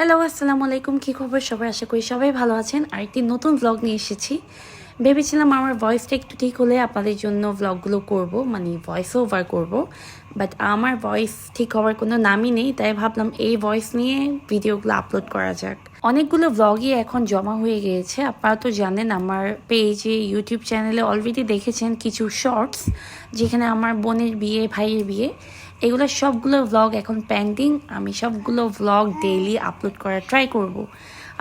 Hello আসসালামু আলাইকুম। কী খবর? সবাই আশা করি সবাই ভালো আছেন। আর একটি নতুন ব্লগ নিয়ে এসেছি। ভেবেছিলাম আমার ভয়েসটা একটু ঠিক হলে আপনাদের জন্য ব্লগগুলো করব মানে ভয়েস ওভার করব। বাট আমার ভয়েস ঠিক হওয়ার কোনো নামই নেই, তাই ভাবলাম এই ভয়েস নিয়ে ভিডিওগুলো আপলোড করা যাক। অনেকগুলো ব্লগই এখন জমা হয়ে গিয়েছে। আপনারা তো জানেন, আমার পেজে ইউটিউব চ্যানেলে অলরেডি দেখেছেন কিছু শর্টস যেখানে আমার বোনের বিয়ে, ভাইয়ের বিয়ে। এগুলো সবগুলো ভ্লগ এখন পেন্ডিং আমি সবগুলো ভ্লগ ডেইলি আপলোড করার ট্রাই করব।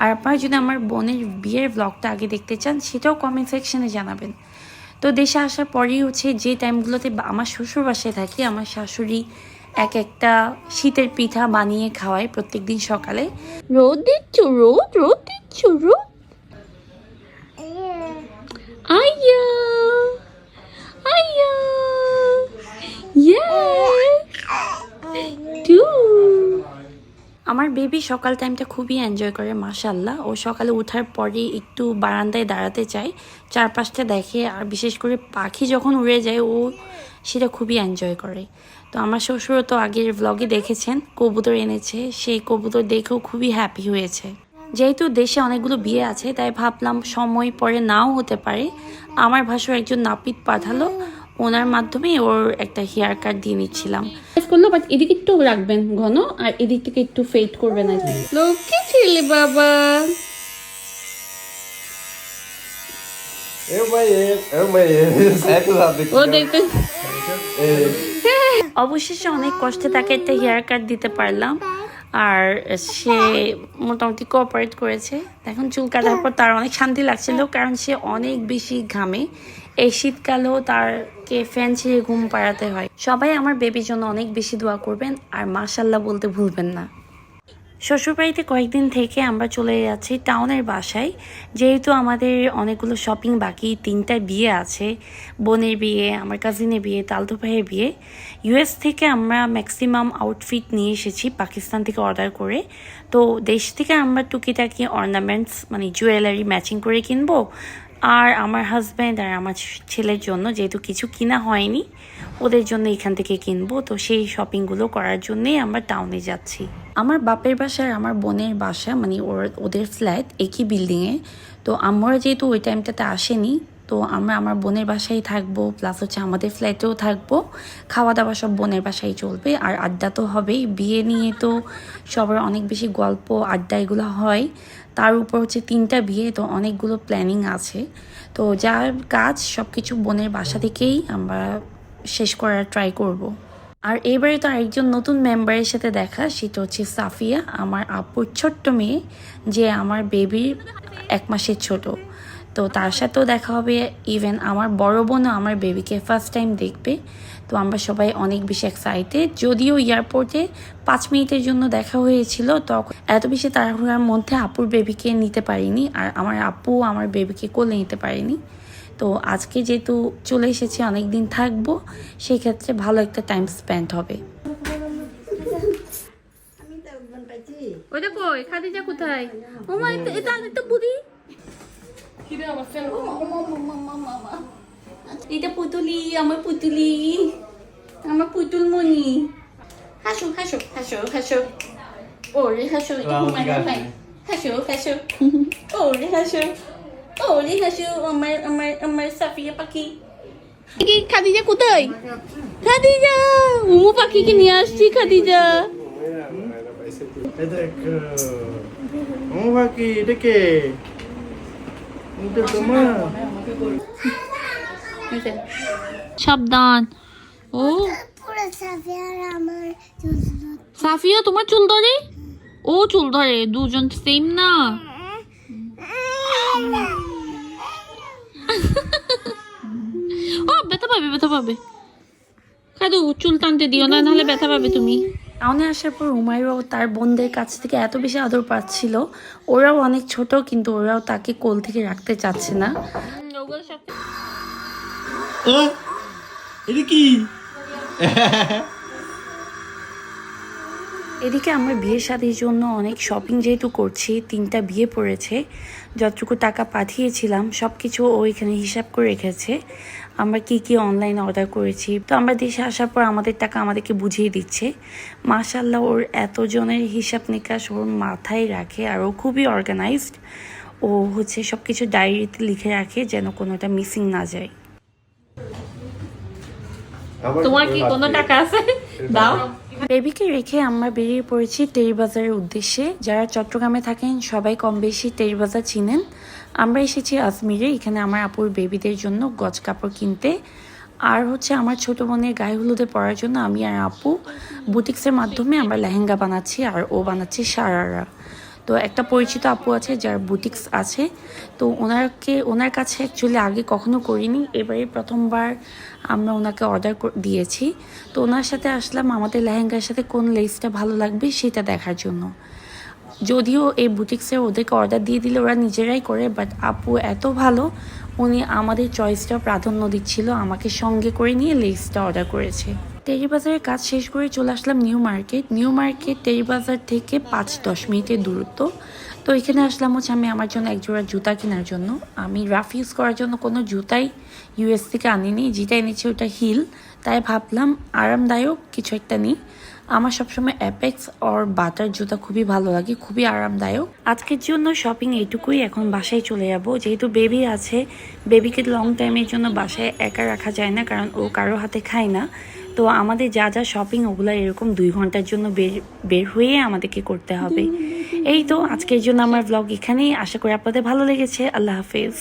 আর আপনারা যদি আমার বোনের বিয়ের ভ্লগটা আগে দেখতে চান, সেটাও কমেন্ট সেকশনে জানাবেন তো দেশে আসার পরেই হচ্ছে যে টাইমগুলোতে আমার শ্বশুর বাসায় থাকি, আমার শাশুড়ি এক একটা শীতের পিঠা বানিয়ে খাওয়ায় প্রত্যেক দিন সকালে রোদ দিচ্ছ, রোদ রোদ দিচ্ছ, রোদ বেবি সকাল টাইমটা খুবই এনজয় করে মাশাল্লাহ ও সকালে ওঠার পরে একটু বারান্দায় দাঁড়াতে চায়। চারপাশটা দেখে, আর বিশেষ করে পাখি যখন উড়ে যায়, ও সেটা খুবই এনজয় করে। তো আমার শ্বশুরও তো আগের ব্লগে দেখেছেন, কবুতর এনেছে। সেই কবুতর দেখেও খুবই হ্যাপি হয়েছে। যেহেতু দেশে অনেকগুলো বিয়ে আছে, তাই ভাবলাম সময় পরে নাও হতে পারে। আমার ভাষার একজন নাপিত পাঠালো। ওনার মাধ্যমে ওর একটা হেয়ার কাট দিয়ে নিচ্ছিলাম। করল বাট এদিকে একটু রাখবেন ঘন আর এদিক থেকে একটু ফেড করবেন আর লক্ষ্মী ছেলে বাবা? ও দেখবেন অবশেষে অনেক কষ্টে তাকে একটা হেয়ার কাট দিতে পারলাম আর সে মোটামুটি কোঅপারেট করেছে। এখন চুল কাটার পর তার অনেক শান্তি লাগছিল কারণ সে অনেক বেশি ঘামে এই শীতকালেও তারকে ফ্যান ছেড়ে ঘুম পাড়াতে হয়। সবাই আমার বেবির জন্য অনেক বেশি দোয়া করবেন আর মাশাল্লাহ বলতে ভুলবেন না। শ্বশুরবাড়িতে কয়েকদিন থেকে আমরা চলে যাচ্ছি টাউনের বাসায়। যেহেতু আমাদের অনেকগুলো শপিং বাকি, তিনটা বিয়ে আছে। বোনের বিয়ে, আমার কাজিনের বিয়ে, তালতো ভাইয়ের বিয়ে। ইউএস থেকে আমরা ম্যাক্সিমাম আউটফিট নিয়ে এসেছি পাকিস্তান থেকে অর্ডার করে। তো দেশ থেকে আমরা টুকিটাকি অর্নামেন্টস মানে জুয়েলারি ম্যাচিং করে কিনবো। আর আমার হাজব্যান্ড আর আমার ছেলের জন্য যেহেতু কিছু কিনা হয়নি, ওদের জন্য এখান থেকে কিনবো। তো সেই শপিংগুলো করার জন্যই আমরা টাউনে যাচ্ছি। আমার বাপের বাসা আর আমার বোনের বাসা মানে ওর, ওদের ফ্ল্যাট একই বিল্ডিংয়ে তো আমরা যেহেতু ওই টাইমটাতে আসেনি, তো আমরা আমার বোনের বাসায় থাকব প্লাস হচ্ছে আমাদের ফ্ল্যাটেও থাকব। খাওয়া দাওয়া সব বোনের বাসায় চলবে, আর আড্ডা তো হবেই। বিয়ে নিয়ে তো সবার অনেক বেশি গল্প, আড্ডা এগুলো হয়। তার উপর হচ্ছে তিনটা বিয়ে, তো অনেকগুলো প্ল্যানিং আছে তো যার কাজ সব কিছু বোনের বাসা থেকেই আমরা শেষ করার ট্রাই করব। আর এবারে তো আরেকজন নতুন মেম্বারের সাথে দেখা, সেটা হচ্ছে সাফিয়া, আমার আপুর ছোট্ট মেয়ে, যে আমার বেবির এক মাসের ছোট তো তার সাথেও দেখা হবে। ইভেন আমার বড় বোনও আমার বেবিকে ফার্স্ট টাইম দেখবে। তো আমরা সবাই অনেক বেশি এক্সাইটেড যদিও এয়ারপোর্টে পাঁচ মিনিটের জন্য দেখা হয়েছিল তখন এত বেশি তাড়াহুড়ার মধ্যে আপুর বেবিকে নিতে পারিনি আর আমার আপু আমার বেবিকে কোলে নিতে পারিনি। তো আজকে যেহেতু চলে এসেছি অনেক দিন থাকব সেই ক্ষেত্রে ভালো একটা টাইম স্পেন্ড হবে। ওই দেখো খাদিজা কোথায়? ও মা এটা এটা এটা বুড়ি। এটা পুতুলি আমার পুতুলি। আমার পুতুল মনি হাসো হাসো হাসো হাসো। ওরে হাসো এটা ঘুমায় না ভাই। হাসো হাসো। ওরে হাসো। ওরে হাসো আমার আমার আমার সাফিয়া পাখি। কি খাদিজা কোথায়? খাদিজা উমু পাখিকে নিয়ে আসছি খাদিজা। এটা que... Vamos aqui, সাবধান। ও। সাফিয়া, তোমার চুল ধরে? ও চুল ধরে, দুজন সেম না। ও, ব্যথা পাবে ব্যথা পাবে। খাদু, চুল টানতে দিও না, নাহলে ব্যথা পাবে তুমি। টাউনে আসার পর হুমায়ুরাও তার বোনদের কাছ থেকে এত বেশি আদর পাচ্ছিল ওরাও অনেক ছোট কিন্তু ওরাও তাকে কোল থেকে রাখতে চাচ্ছে না ki. এদিকে আমরা বিয়ে শাদির জন্য অনেক শপিং যেহেতু করছি, তিনটা বিয়ে পড়েছে, যতটুকু টাকা পাঠিয়েছিলাম সব কিছু ও এখানে হিসাব করে রেখেছে, আমরা কি কি অনলাইন অর্ডার করেছি। তো আমরা দেশে আসার পর আমাদের টাকা আমাদেরকে বুঝিয়ে দিচ্ছে। মাশাল্লাহ ওর এতজনের হিসাব নিকাশ ওর মাথায় রাখে আর ও খুবই অর্গানাইজড ও হচ্ছে সব কিছু ডায়েরিতে লিখে রাখে যেন কোনোটা মিসিং না যায়। তোমার কি কোনো টাকা আছে? দাও। বেবিকে রেখে আমরা বেরিয়ে পড়েছি টেরিবাজারের উদ্দেশ্যে। যারা চট্টগ্রামে থাকেন সবাই কম বেশি টেরিবাজার চিনেন। আমরা এসেছি আজমিরে এখানে আমার আপুর বেবিদের জন্য গজ কাপড় কিনতে। আর হচ্ছে আমার ছোট বোনের গায়ে হলুদে পরার জন্য আমি আর আপু বুটিক্সের মাধ্যমে আমরা লেহেঙ্গা বানাচ্ছি আর ও বানাচ্ছি সারারা তো একটা পরিচিত আপু আছে যার বুটিক্স আছে। তো ওনাকে ওনার কাছে অ্যাকচুয়ালি আগে কখনো করিনি, এবারে প্রথমবার আমরা ওনাকে অর্ডার দিয়েছি। তো ওনার সাথে আসলাম, আমাদের লেহেঙ্গার সাথে কোন লেসটা ভালো লাগবে সেটা দেখার জন্য। যদিও এই বুটিক্সে ওদেরকে অর্ডার দিয়ে দিলে ওরা নিজেরাই করে বাট আপু এত ভালো, উনি আমাদের চয়েসটা প্রাধান্য দিচ্ছিল, আমাকে সঙ্গে করে নিয়ে লেসটা অর্ডার করেছে। টেরিবাজারের কাজ শেষ করে চলে আসলাম new market. New market Terribazar থেকে পাঁচ দশ মিনিটের দূরত্ব। তো এখানে আসলাম হচ্ছে আমি আমার জন্য এক জোড়া জুতা কেনার জন্য। আমি রাফ ইউজ করার জন্য কোনো জুতাই ইউএস থেকে আনিনি, যেটা এনেছি ওটা হিল তাই ভাবলাম আরামদায়ক কিছু একটা নিই। আমার সবসময় অ্যাপেক্স অর বাটার জুতা খুবই ভালো লাগে, খুবই আরামদায়ক। আজকের জন্য শপিং এইটুকুই, এখন বাসায় চলে যাব। যেহেতু বেবি আছে বেবিকে লং টাইমের জন্য বাসায় একা রাখা যায় না, কারণ ও কারও হাতে খায় না। তো আমাদের যা যা শপিং ওগুলো এরকম দুই ঘণ্টার জন্য বের বের হয়ে আমাদেরকে করতে হবে। এই তো আজকের জন্য আমার ব্লগ এখানেই। আশা করি আপনাদের ভালো লেগেছে। আল্লাহ হাফেজ।